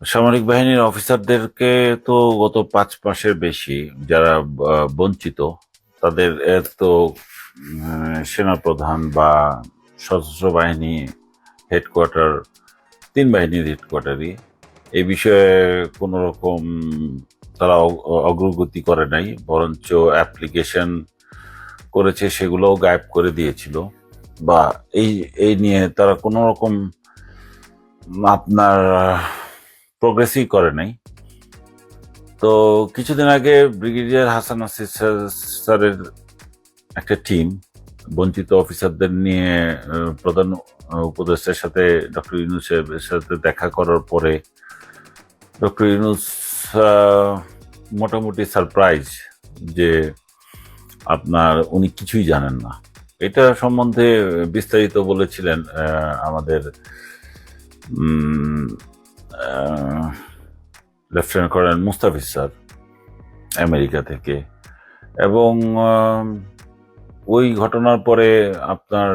সামরিক বাহিনীর অফিসারদেরকে তো গত পাঁচ মাসের বেশি যারা বঞ্চিত, তাদের তো সেনাপ্রধান বা সশস্ত্র বাহিনী হেডকোয়ার্টার তিন বাহিনীর হেডকোয়ার্টারই এই বিষয়ে কোনো রকম তারা অগ্রগতি করে নাই, বরঞ্চ অ্যাপ্লিকেশন করেছে, সেগুলোও গায়েব করে দিয়েছিল। বা এই এই নিয়ে তারা কোনো রকম আপনার প্রোগ্রেসই করে নাই। তো কিছুদিন আগে ব্রিগেডিয়ার হাসান আসিফ স্যার- স্যারের একটা টিম বঞ্চিত অফিসারদের নিয়ে প্রধান উপদেষ্টার সাথে ডক্টর ইউনুসের সাথে দেখা করার পরে ডক্টর ইউনুস মোটামুটি সারপ্রাইজ যে আপনার উনি কিছুই জানেন না। এটা সম্বন্ধে বিস্তারিত বলেছিলেন আমাদের lieutenant colonel Mustafiz sir, America থেকে। এবং ওই ঘটনার পরে আপনার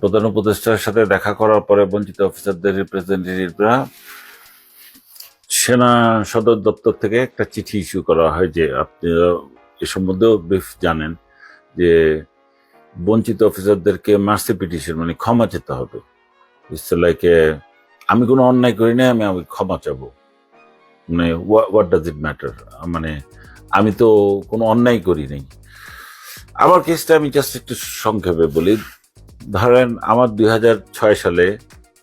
প্রধান উপদেষ্টার সাথে দেখা করার পরে বঞ্চিত অফিসারদের রিপ্রেজেন্টেটিভরা সেনা সদর দপ্তর থেকে একটা চিঠি ইস্যু করা হয় যে আপনি এ সম্বন্ধেও ব্রিফ জানেন যে বঞ্চিত অফিসারদেরকে মার্সি পিটিশন মানে ক্ষমা চেতে হবে। ইটস লাইক আমি কোনো অন্যায় করি না আমি আমি ক্ষমা চাবো। মানে হোয়াট ডাজ ইট ম্যাটার মানে আমি তো কোনো অন্যায় করি নাই। আমার কেসটা আমি জাস্ট একটু সংক্ষেপে বলি। ধরেন আমার দুই সালে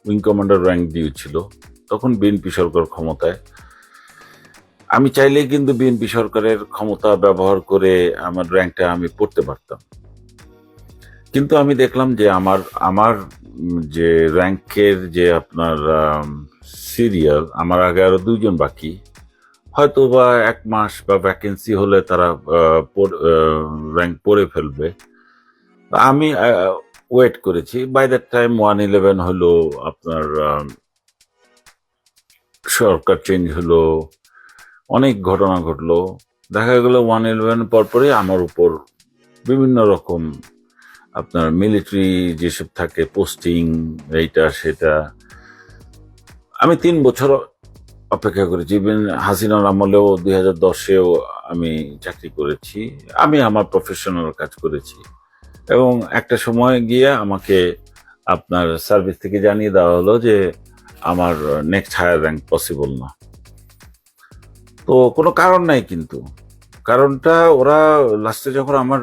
উইং কমান্ডার র্যাঙ্ক ডিউ ছিল, তখন বিএনপি সরকার ক্ষমতায়। আমি চাইলেই কিন্তু বিএনপি সরকারের ক্ষমতা ব্যবহার করে আমার র্যাঙ্কটা আমি পড়তে পারতাম। কিন্তু আমি দেখলাম যে আমার আমার যে র্যাঙ্কের যে আপনার সিরিয়াল আমার আগে আরও দুইজন বাকি। হয়তো বা এক মাস বা ভ্যাকেন্সি হলে তারা র্যাঙ্ক পড়ে ফেলবে। আমি ওয়েট করেছি। By that time one eleven হলো আপনার সরকার চেঞ্জ হলো। অনেক ঘটনা ঘটলো। দেখা গেল ওয়ান ইলেভেন পরপরই আমার উপর বিভিন্ন রকম আপনার মিলিটারি যেসব থাকে পোস্টিং এইটা, সেটা, আমি তিন বছর অপেক্ষা করেছি। ইভেন হাসিনার আমলেও দুই হাজার দশেও আমি চাকরি করেছি। আমি আমার প্রফেশনাল কাজ করেছি। এবং একটা সময় গিয়ে আমাকে আপনার সার্ভিস থেকে জানিয়ে দেওয়া হলো যে, আমার নেক্সট হায়ার র্যাঙ্ক পসিবল না। তো কোনো কারণ নাই কিন্তু। কারণটা ওরা লাস্টে যখন আমার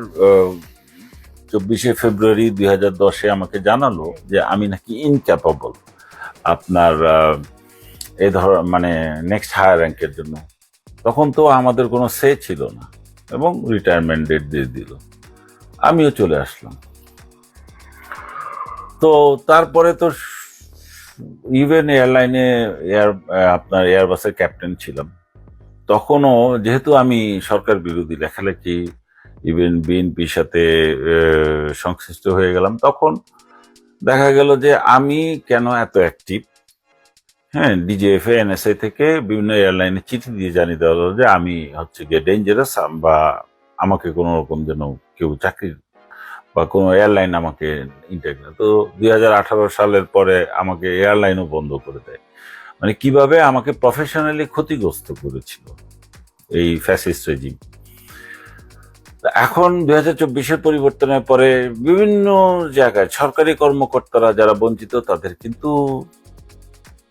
চব্বিশে ফেব্রুয়ারি দুই হাজার দশে আমাকে জানালো যে আমি নাকি ইনক্যাপাবল আপনার এই ধর মানে নেক্সট হায়ার র্যাঙ্কের জন্য। তখন তো আমাদের কোনো সে ছিল না এবং রিটায়ারমেন্ট ডেট দিয়ে দিল। আমিও চলে আসলাম। তো তারপরে তো ইভেন এয়ারলাইনে এয়ার আপনার এয়ারবাসের ক্যাপ্টেন ছিলাম। তখনও যেহেতু আমি সরকার বিরোধী লেখালেখি ইভেন বিএনপির সাথে সংশ্লিষ্ট হয়ে গেলাম। তখন দেখা গেল যে আমি কেন এত অ্যাক্টিভ হ্যাঁ ডিজিএফএ এনএসআই থেকে বিভিন্ন এয়ারলাইনে চিঠি দিয়ে জানিয়ে দেওয়া হলো যে আমি হচ্ছে গিয়ে ডেঞ্জারাস বা আমাকে কোনো রকম যেন কেউ চাকরি বা কোনো এয়ারলাইন আমাকে ইন্টারভিউ তো দুই হাজার আঠারো সালের পরে আমাকে এয়ারলাইনও বন্ধ করে দেয়। মানে কীভাবে আমাকে প্রফেশনালি ক্ষতিগ্রস্ত করেছিল এই ফ্যাসিস্ট রেজিম এখন দুই হাজার চব্বিশের পরিবর্তনের পরে বিভিন্ন জায়গায় সরকারি কর্মকর্তারা যারা বঞ্চিত, তাদের কিন্তু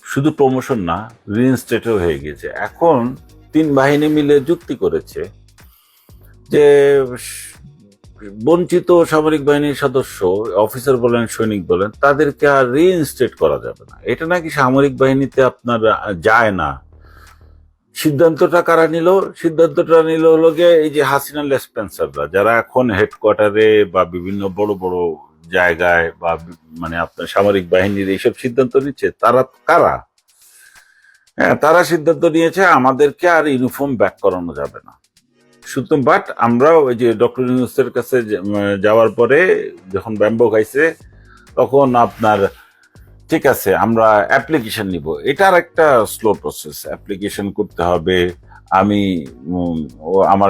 শুধু প্রমোশন না রিইনস্টেটও হয়ে গেছে এখন তিন বাহিনী মিলে যুক্তি করেছে যে, বঞ্চিত সামরিক বাহিনীর সদস্য অফিসার বলেন, সৈনিক বলেন, তাদেরকে আর রিইনস্টেট করা যাবে না। এটা নাকি সামরিক বাহিনীতে আপনার যায় না সিদ্ধান্তটা কারা নিল? সিদ্ধান্তটা নিল হলো গিয়ে এই যে হাসিনা লেসপেন্সাররা যারা এখন হেডকোয়ার্টারে বা বিভিন্ন বড় বড় জায়গায় বা মানে আপনার সামরিক বাহিনীর এইসব সিদ্ধান্ত নিচ্ছে, তারা কারা? হ্যাঁ তারা সিদ্ধান্ত নিয়েছে আমাদেরকে আর ইউনিফর্ম ব্যাক করানো যাবে না। সুতরাং বাট আমরা ওই যে ডক্টর ইউনুসের কাছে যাওয়ার পরে যখন ব্যাম্বো খাইছে তখন আপনার ঠিক আছে, আমরা অ্যাপ্লিকেশন নিব। এটার একটা স্লো প্রসেস অ্যাপ্লিকেশন করতে হবে। আমি আমার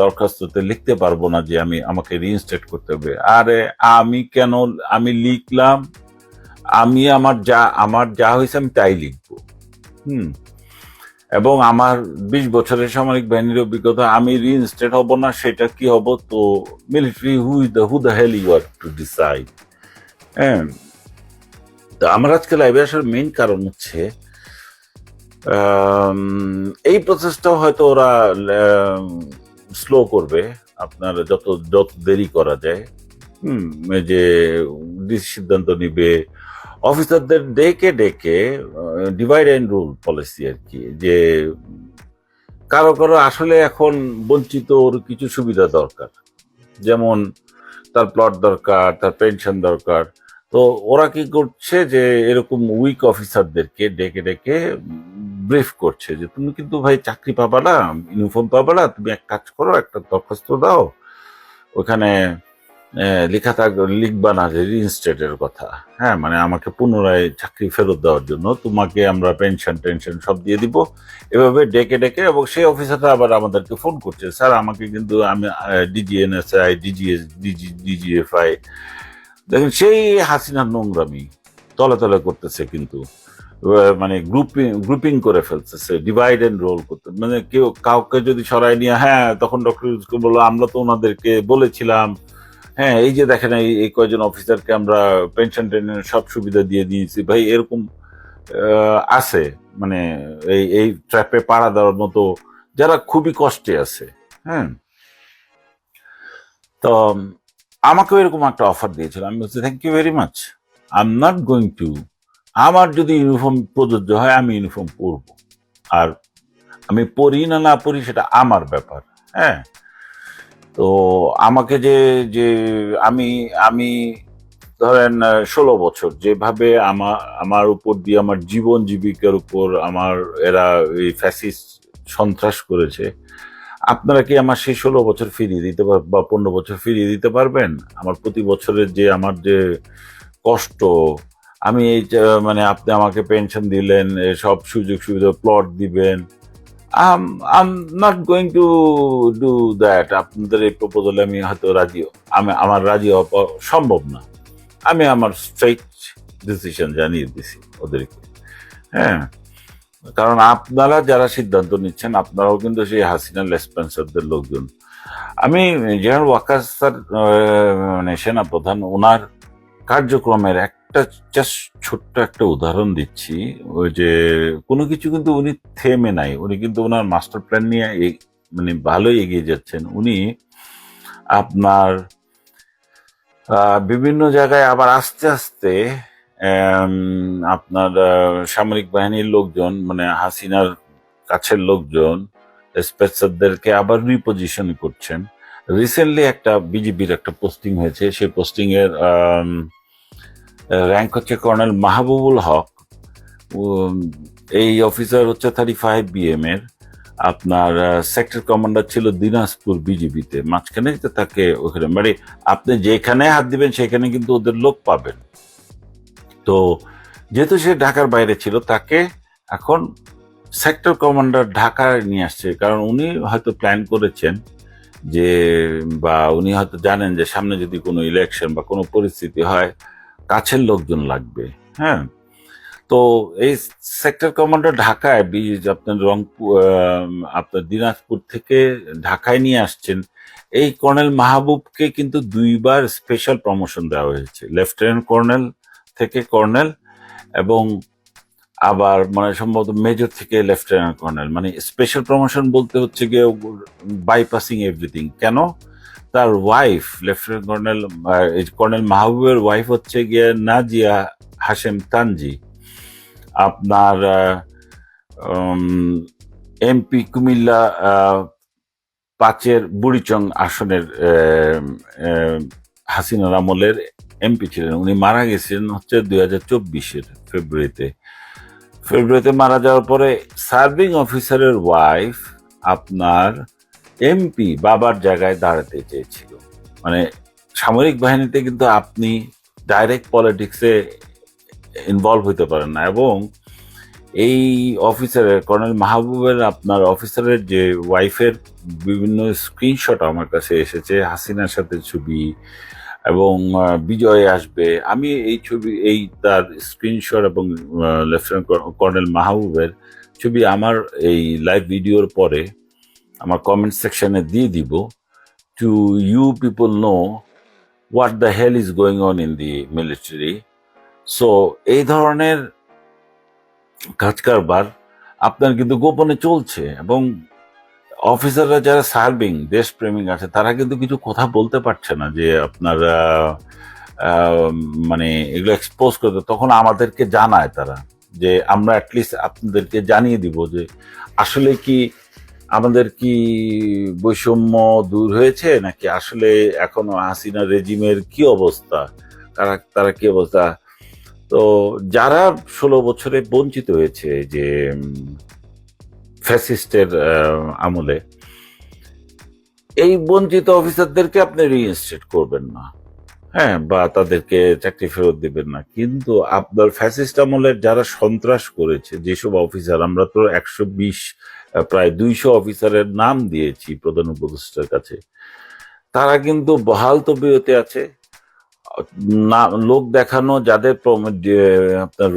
দরখাস্ততে লিখতে পারব না যে আমি, আমাকে রিইনস্টেট করতে হবে। আরে, আমি কেন, আমি লিখলাম, আমি আমার যা আমার যা হয়েছে আমি তাই লিখব। হুম। এবং আমার বিশ বছরের সামরিক বাহিনীর অভিজ্ঞতা, আমি রিইনস্টেট হব না, সেটা কি হব? তো military who the who the hell you are to decide হ্যাঁ তো আমার আজকে লাইভে আসার মেইন কারণ হচ্ছে এই প্রসেসটাও হয়তো ওরা স্লো করবে, আপনার যত যত দেরি করা যায়। হুম যে সিদ্ধান্ত নিবে অফিসারদের ডেকে ডেকে ডিভাইড অ্যান্ড রুল পলিসি আর কি, যে কারও কারও আসলে এখন বঞ্চিত ওর কিছু সুবিধা দরকার। যেমন তার প্লট দরকার, তার পেনশন দরকার তো ওরা কি করছে যে এরকম উইক অফিসারদেরকে ডেকে ডেকে ব্রিফ করছে যে, তুমি কিন্তু ভাই চাকরি পাবা না ইউনিফর্ম পাবা না, তুমি এক কাজ করো, একটা দরখাস্ত দাও। ওখানে লেখা থাক, লিখবা না যে রিইনস্টেটের কথা। হ্যাঁ মানে আমাকে পুনরায় চাকরি ফেরত দেওয়ার জন্য তোমাকে আমরা পেনশন টেনশন সব দিয়ে দিব। এভাবে ডেকে ডেকে এবং সেই অফিসারটা আবার আমাদেরকে ফোন করছে, স্যার, আমাকে কিন্তু আমি ডিজিএনএসআই ডিজিএস ডিজি ডিজিএফআই দেখেন, সেই হাসিনার নোংরামি তলে তলে করতেছে কিন্তু মানে গ্রুপিং গ্রুপিং করে ফেলতেছে ডিভাইড এন্ড রোল করতে মানে কেউ কাউকে যদি সরাই নিয়ে হ্যাঁ তখন ডক্টর ইউজকে বলল, আমরা তো ওনাদেরকে বলেছিলাম। হ্যাঁ এই যে দেখেন, এই কয়জন অফিসারকে আমরা পেনশন টেনশন সব সুবিধা দিয়ে দিয়েছি। ভাই, এরকম আছে মানে এই এই ট্র্যাপে পাড়া দেওয়ার মতো, যারা খুবই কষ্টে আছে হ্যাঁ। তো আমাকেও এরকম একটা অফার দিয়েছিল। আমি বলছি thank you very much I am not going to আমার যদি ইউনিফর্ম প্রযোজ্য হয়, আমি ইউনিফর্ম পরবো। আর আমি পরি না না পরি, সেটা আমার ব্যাপার। হ্যাঁ? তো আমাকে যে যে আমি আমি ধরেন ষোলো বছর যেভাবে আমার আমার উপর দিয়ে আমার জীবন জীবিকার উপর আমার এরা এই ফ্যাসিস্ট সন্ত্রাস করেছে আপনারা কি আমার সেই ষোলো বছর ফিরিয়ে দিতে পার বা পনেরো বছর ফিরিয়ে দিতে পারবেন? আমার প্রতি বছরের যে আমার যে কষ্ট, আমি এই মানে আপনি আমাকে পেনশন দিলেন সব সুযোগ সুবিধা প্লট দিবেন, I'm I'm not going to do that আপনাদের এই প্রপোজালে আমি হয়তো রাজি আমি, আমার রাজি হওয়া সম্ভব না। আমি আমার স্ট্রেট ডিসিশন জানিয়ে দিছি ওদেরকে। হ্যাঁ। কারণ আপনারা যারা সিদ্ধান্ত নিচ্ছেন, আপনারাও কিন্তু সেই হাসিনা লেসপেন্সারদের লোকজন। আমি জেনারেল ওয়াকার স্যার মানে সেনাপ্রধান ওনার কার্যক্রমের একটা জাস্ট ছোট্ট একটা উদাহরণ দিচ্ছি। ওই যে কোনো কিছু কিন্তু উনি থেমে নাই। উনি কিন্তু ওনার মাস্টার প্ল্যান নিয়ে মানে ভালোই এগিয়ে যাচ্ছেন। উনি আপনার বিভিন্ন জায়গায় আবার আস্তে আস্তে আপনার সামরিক বাহিনীর লোকজন মানে হাসিনার কাছের লোকজন স্পেসারদেরকে আবার রিপোজিশন করছেন। রিসেন্টলি একটা বিজেপির একটা পোস্টিং হয়েছে। সেই পোস্টিং এর র্যাঙ্ক হচ্ছে কর্নেল মাহবুবুল হক। এই অফিসার হচ্ছে থার্টি ফাইভ বিএম এর। আপনার সেক্টর কমান্ডার ছিল দিনাজপুর বিজিবিতে। মাঝখানে তাকে ওখানে মানে আপনি যেখানে হাত দিবেন, সেখানে কিন্তু ওদের লোক পাবেন। তো যেহেতু সে ঢাকার বাইরে ছিল, তাকে এখন সেক্টর কমান্ডার ঢাকায় নিয়ে আসছে। কারণ উনি হয়তো প্ল্যান করেছেন যে, বা উনি হয়তো জানেন যে সামনে যদি কোনো ইলেকশন বা কোনো পরিস্থিতি হয়, কাছের লোকজন লাগবে। হ্যাঁ? তো এই সেক্টর কমান্ডার ঢাকায় বি- আপনার রংপুর আপনার দিনাজপুর থেকে ঢাকায় নিয়ে আসছেন। এই কর্নেল মাহবুবকে কিন্তু দুইবার স্পেশাল প্রমোশন দেওয়া হয়েছে। লেফটেন্যান্ট কর্নেল থেকে কর্নেল এবং আবার মানে সম্ভবত মেজর থেকে লেফটেন্যান্ট কর্নেল। মানে স্পেশাল প্রমোশন বলতে হচ্ছে গিয়ে বাইপাসিং এভরিথিং কেন? তার ওয়াইফ লেফটেন্যান্ট কর্নেল কর্নেল মাহবুবের ওয়াইফ হচ্ছে গিয়ে নাজিয়া হাশেম তানজি। আপনার এমপি কুমিল্লা পাঁচের বুড়িচং আসনের হাসিনার আমলের এমপি ছিলেন। উনি মারা গেছিলেন হচ্ছে দুই হাজার চব্বিশের ফেব্রুয়ারিতে। ফেব্রুয়ারিতে মারা যাওয়ার পরে সার্ভিং অফিসারের ওয়াইফ আপনার এমপি বাবার জায়গায় দাঁড়াতে চেয়েছিল। মানে সামরিক বাহিনীতে কিন্তু আপনি ডাইরেক্ট পলিটিক্সে ইনভলভ হইতে পারেন না এবং এই অফিসারের কর্নেল মাহবুবের আপনার অফিসারের যে ওয়াইফের বিভিন্ন স্ক্রিনশট আমার কাছে এসেছে, হাসিনার সাথে ছবি এবং বিজয় আসবে। আমি এই ছবি, এই তার স্ক্রিনশট এবং লেফটেন্যান্ট কর্নেল মাহবুবের ছবি আমার এই লাইভ ভিডিওর পরে আমার কমেন্ট সেকশনে দিয়ে দিব। To you people know what the hell is going on in the military so এই ধরনের কাজ কারবার আপনার কিন্তু গোপনে চলছে এবং অফিসাররা যারা সার্ভিং দেশপ্রেমিক আছে, তারা কিন্তু কিছু কথা বলতে পারছে না যে আপনার মানে এগুলো এক্সপোজ করতে। তখন আমাদেরকে জানায় তারা যে আমরা অ্যাটলিস্ট আপনাদেরকে জানিয়ে দিব যে আসলে কি আমাদের কি বৈষম্য দূর হয়েছে নাকি আসলে এখনও হাসিনা রেজিমের কি অবস্থা? তারা তারা কি অবস্থা? তো যারা ষোলো বছরে বঞ্চিত হয়েছে যে ফ্যাসিস্টের আমলে, এই বঞ্চিত অফিসারদেরকে আপনি রিইনস্টেট করবেন না। হ্যাঁ বা তাদেরকে চাকরি ফেরত দিবেন না। কিন্তু আপনার ফ্যাসিস্ট আমলের যারা সন্ত্রাস করেছে, যেসব অফিসার, আমরা তো একশো বিশ প্রায় দুইশো অফিসারের নাম দিয়েছি প্রধান উপদেষ্টার কাছে, তারা কিন্তু বহাল তবিয়তে আছে। না, লোক দেখানো যাদের আপনার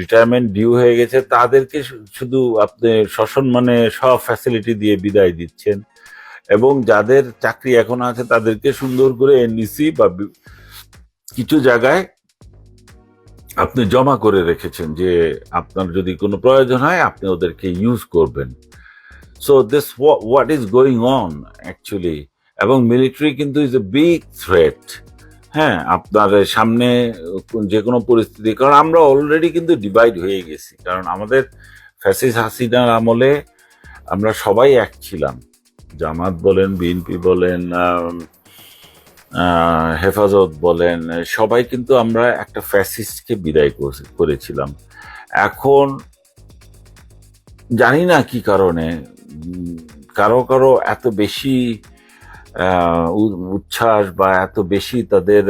রিটায়ারমেন্ট ডিউ হয়ে গেছে, তাদেরকে শুধু আপনি সসম্মানে সব ফ্যাসিলিটি দিয়ে বিদায় দিচ্ছেন। এবং যাদের চাকরি এখন আছে, তাদেরকে সুন্দর করে এনডিসি বা কিছু জায়গায় আপনি জমা করে রেখেছেন যে, আপনার যদি কোনো প্রয়োজন হয়, আপনি ওদেরকে ইউজ করবেন। So this what is going on actually এবং মিলিটারি কিন্তু ইজ এ বিগ থ্রেট হ্যাঁ আপনার সামনে যে কোনো পরিস্থিতি, কারণ আমরা অলরেডি কিন্তু ডিভাইড হয়ে গেছি। কারণ আমাদের ফ্যাসিস হাসিনার আমলে আমরা সবাই এক ছিলাম। জামাত বলেন, বিএনপি বলেন হেফাজত বলেন, সবাই কিন্তু আমরা একটা ফ্যাসিস্টকে বিদায় করেছিলাম। এখন জানি না কি কারণে কারও কারও এত বেশি উচ্ছ্বাস বা এত বেশি তাদের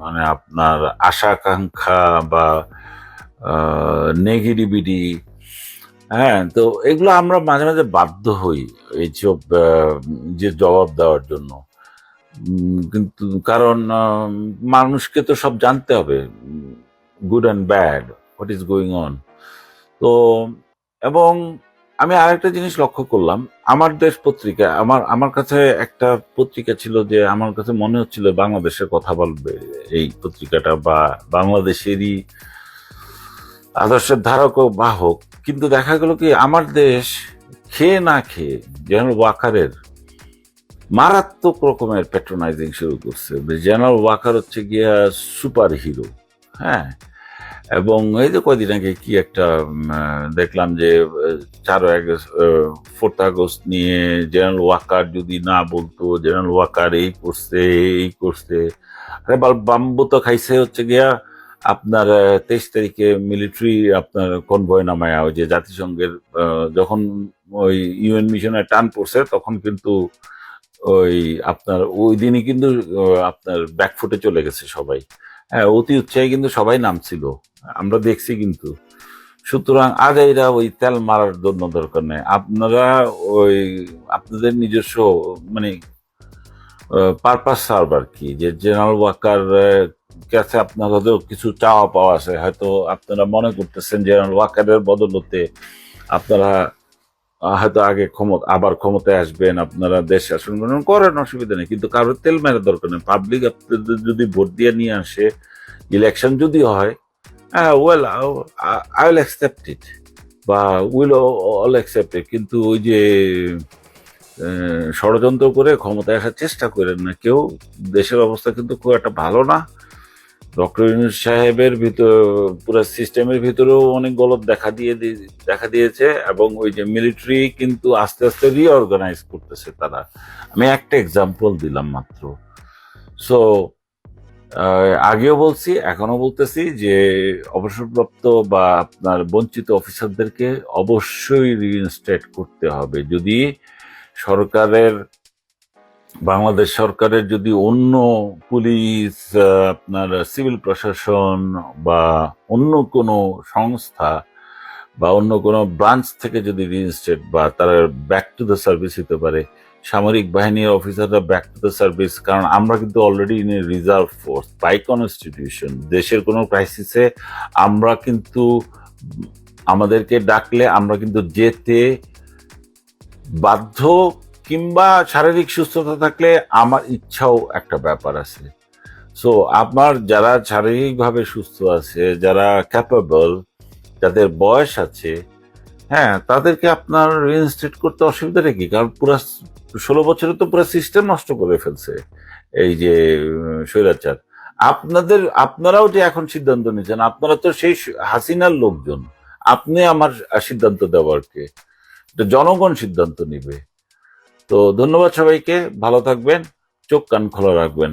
মানে আপনার আশা আকাঙ্ক্ষা বা নেগেটিভিটি হ্যাঁ তো এগুলো আমরা মাঝে মাঝে বাধ্য হই এইসব যে জবাব দেওয়ার জন্য। কিন্তু কারণ মানুষকে তো সব জানতে হবে good and bad what is going on তো, এবং আমি আরেকটা জিনিস লক্ষ্য করলাম। আমার দেশ পত্রিকা, আমার আমার কাছে একটা পত্রিকা ছিল যে আমার কাছে মনে হচ্ছিল বাংলাদেশের কথা বলবে এই পত্রিকাটা বা বাংলাদেশেরই আদর্শের ধারক বাহক কিন্তু দেখা গেল কি, আমার দেশ খেয়ে না খেয়ে জেনারেল ওয়াকারের মারাত্মক রকমের প্যাট্রোনাইজিং শুরু করছে। জেনারেল ওয়াকার হচ্ছে গিয়া সুপার হিরো হ্যাঁ? এবং এই যে কয়দিন আগে কি একটা দেখলাম যে চারো ফোর্থ আগস্ট নিয়ে জেনারেল ওয়াকার যদি না বলতো জেনারেল ওয়াকার এই করছে এই করছে। আরে বাম্বু তো খাইছে হচ্ছে গিয়া আপনার তেইশ তারিখে মিলিটারি আপনার কনভয় নামায় ওই যে জাতিসংঘের যখন ওই ইউএন মিশনে টান পড়ছে, তখন কিন্তু ওই আপনার, ওই দিনই কিন্তু আপনার ব্যাকফুটে চলে গেছে সবাই। হ্যাঁ অতি উৎসাহী কিন্তু সবাই নামছিল। আমরা দেখছি কিন্তু। সুতরাং আজ এরা ওই তেল মারার জন্য দরকার নেই। আপনারা ওই আপনাদের নিজস্ব মানে পারপাস সার্ভ আর কি, যে জেনারেল ওয়াকার কাছে আপনার কিছু চাওয়া পাওয়া আছে। হয়তো আপনারা মনে করতেছেন জেনারেল ওয়াকারের বদলতে আপনারা হয়তো আগে ক্ষমতা, আবার ক্ষমতায় আসবেন, আপনারা দেশ শাসন করেন করেন, অসুবিধা নেই। কিন্তু কারোর তেল মেরে দরকার নেই। পাবলিক আপনাদের যদি ভোট দিয়ে নিয়ে আসে ইলেকশন যদি হয় হ্যাঁ well I will accept it বা উইল অল অ্যাকসেপ্ট কিন্তু ওই যে ষড়যন্ত্র করে ক্ষমতায় আসার চেষ্টা করেন না কেউ, দেশের অবস্থা কিন্তু খুব একটা ভালো না। ডক্টর ইউনুস সাহেবের ভিতর, পুরো সিস্টেমের ভিতরেও অনেক গলত দেখা দিয়ে দেখা দিয়েছে এবং ওই যে মিলিটারি কিন্তু আস্তে আস্তে রিঅর্গানাইজ করতেছে তারা। আমি একটা এক্সাম্পল দিলাম মাত্র। সো আগেও বলছি এখনও বলতেছি যে অবসরপ্রাপ্ত বা আপনার বঞ্চিত অফিসারদেরকে অবশ্যই রিইনস্টেট করতে হবে। যদি সরকারের বাংলাদেশ সরকারের যদি অন্য পুলিশ আপনার সিভিল প্রশাসন বা অন্য কোনো সংস্থা বা অন্য কোনো ব্রাঞ্চ থেকে যদি রিইনস্টেট বা তারা ব্যাক টু দ্য সার্ভিস হতে পারে, সামরিক বাহিনীর অফিসাররা ব্যাক টু দ্য সার্ভিস কারণ আমরা কিন্তু already in reserve force by constitution দেশের কোনো ক্রাইসিসে আমরা কিন্তু, আমাদেরকে ডাকলে আমরা কিন্তু যেতে বাধ্য কিংবা শারীরিক সুস্থতা থাকলে আমার ইচ্ছাও একটা ব্যাপার আছে। সো আমার যারা শারীরিকভাবে সুস্থ আছে, যারা ক্যাপেবল যাদের বয়স আছে হ্যাঁ তাদেরকে আপনার রিইনস্টেট করতে অসুবিধাটা কি? কারণ পুরা ষোলো বছরে তো পুরো সিস্টেম নষ্ট করে ফেলছে এই যে স্বৈরাচার। আপনাদের, আপনারাও যে এখন সিদ্ধান্ত নিচ্ছেন আপনারা তো সেই হাসিনার লোকজন। আপনি আমার সিদ্ধান্ত দেওয়ার কে জনগণ সিদ্ধান্ত নিবে। তো ধন্যবাদ সবাইকে ভালো থাকবেন চোখ কান খোলা রাখবেন।